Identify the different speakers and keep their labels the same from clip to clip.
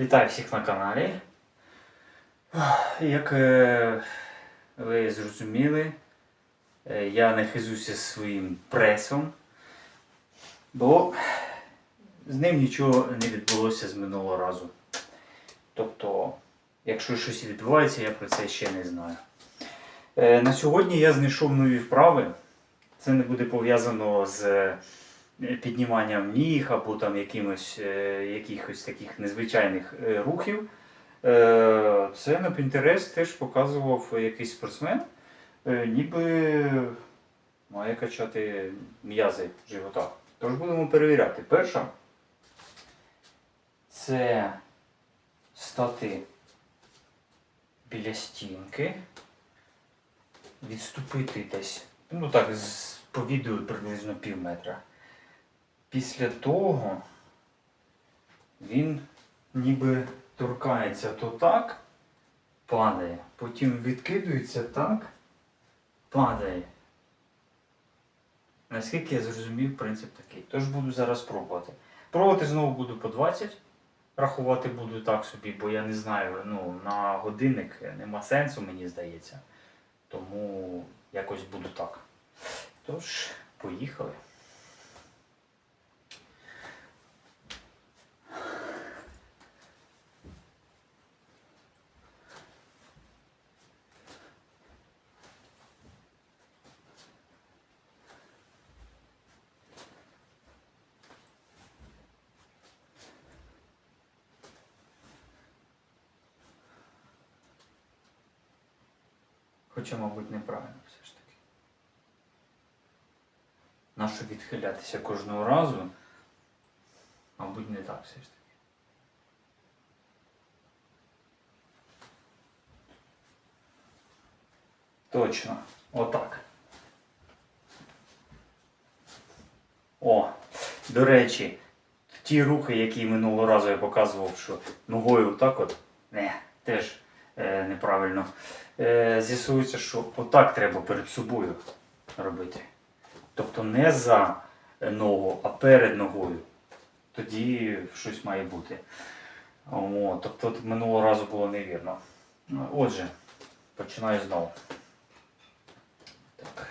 Speaker 1: Вітаю всіх на каналі. Як е, ви зрозуміли, е, я не хизуся своїм пресом, бо з ним нічого не відбулося з минулого разу. Тобто, якщо щось відбувається, я про це ще не знаю. Е, На сьогодні я знайшов нові вправи. Це не буде пов'язано з підніманням ніг або там якимось, е, якихось таких незвичайних е, рухів. Е, Це на Pinterest теж показував якийсь спортсмен, е, ніби має качати м'язи живота. Тож будемо перевіряти. Перша це стати біля стінки, відступити десь, ну так, з, по відео приблизно пів метра. Після того він ніби торкається то так, падає, потім відкидується так, падає. Наскільки я зрозумів, принцип такий. Тож буду зараз пробувати. Пробувати знову буду по 20. Рахувати буду так собі, бо я не знаю, ну, на годинник нема сенсу, мені здається. Тому якось буду так. Тож, поїхали. Хоча, мабуть, неправильно все ж таки. Нащо відхилятися кожного разу? Мабуть, не так все ж таки. Точно. Отак. О, до речі, ті рухи, які минулого разу я показував, що ногою отак от, не, теж е, неправильно. Е, з'ясується, що отак треба перед собою робити. Тобто не за ногу, а перед ногою. Тоді щось має бути. О, тобто минулого разу було невірно. Отже, починаю знову. Так.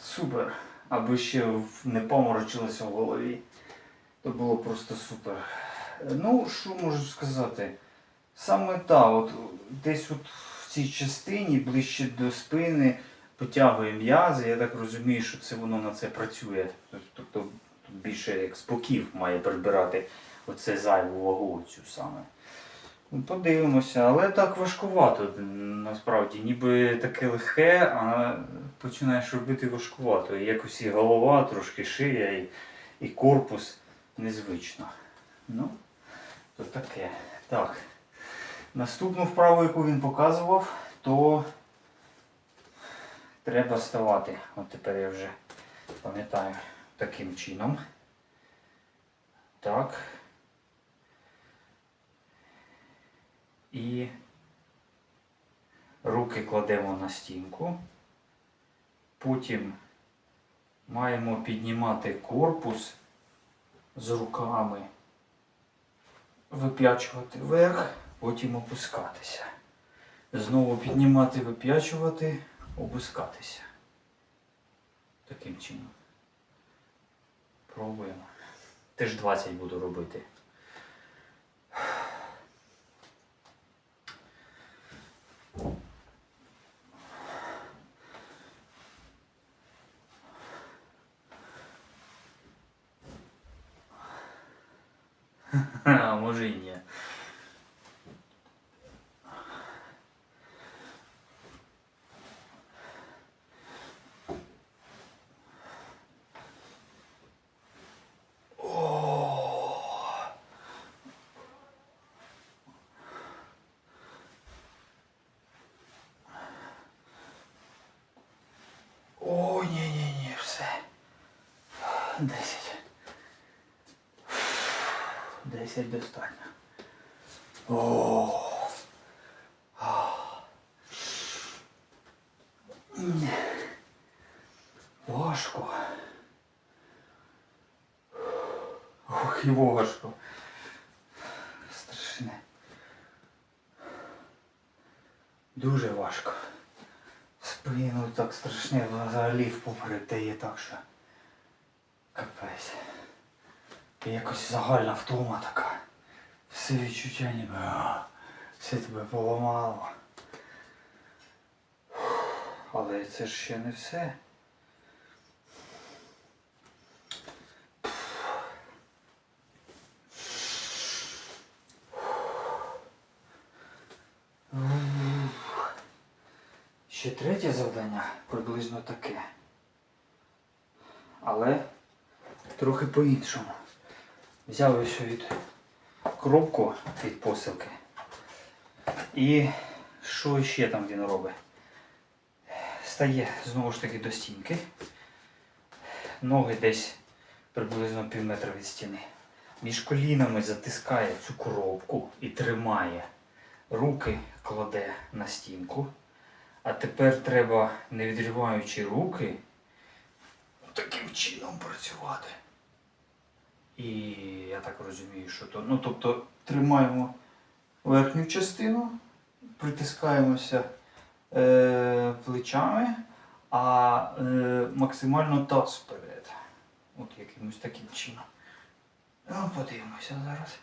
Speaker 1: Супер. Аби ще не поморочилося в голові. То було просто супер. Ну, що можу сказати? Саме так, от десь от в цій частині, ближче до спини, потягує м'язи. Я так розумію, що це воно на це працює. Тобто більше як споків має прибирати оце зайву вагу цю саме. Ну, Подивимося, але так важкувато насправді. Ніби таке легке, а починаєш робити важкувато. І якось і голова, трошки шия, і, і корпус незвично. Ну, то таке. Так. Наступну вправу, яку він показував, то треба ставати. От тепер я вже пам'ятаю таким чином. Так. І руки кладемо на стінку. Потім маємо піднімати корпус з руками, вип'ячувати вверх, потім опускатися. Знову піднімати, вип'ячувати, опускатися. Таким чином. Пробуємо. Теж 20 буду робити. 10. 10 достатньо. О. Важко. Ох, і важко. Страшне. Дуже важко. Спину так страшне взагалі впоперек дає так що. Капець. І якось загальна втома така. Все відчуття ніби. Все тебе поламало. Але це ж ще не все. Ще третє завдання приблизно таке. Але трохи по-іншому. Взяв ось від коробку від посилки. І що ще там він робить? Стає знову ж таки до стінки. Ноги десь приблизно пів метра від стіни. Між колінами затискає цю коробку і тримає. Руки кладе на стінку. А тепер треба, не відриваючи руки, таким чином працювати. І я так розумію, що то. Ну, тобто тримаємо верхню частину, притискаємося е, плечами, а е, максимально таз вперед. От якимось таким чином. Ну, подивимося зараз.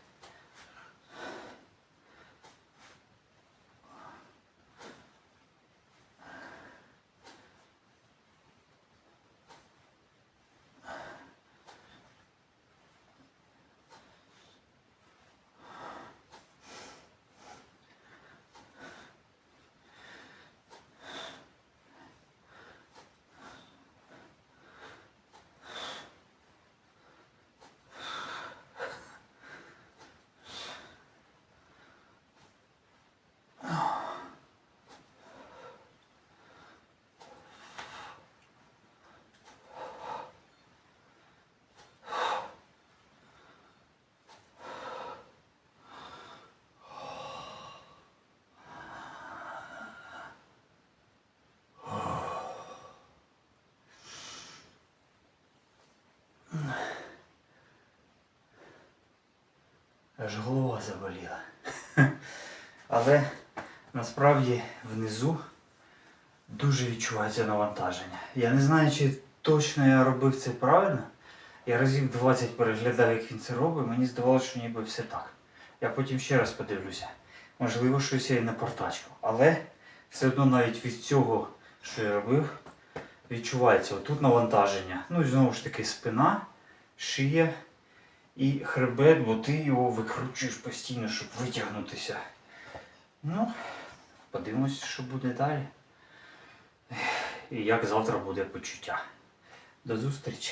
Speaker 1: Аж голова заболіла. Але насправді внизу дуже відчувається навантаження. Я не знаю, чи точно я робив це правильно. Я разів 20 переглядав, як він це робить, мені здавалося, що ніби все так. Я потім ще раз подивлюся. Можливо, щось я і напортачив. Але все одно навіть від цього, що я робив, відчувається отут навантаження. Ну і знову ж таки спина, шия і хребет, бо ти його викручуєш постійно, щоб витягнутися. Ну, подивимось, що буде далі. І як завтра буде почуття. До зустрічі!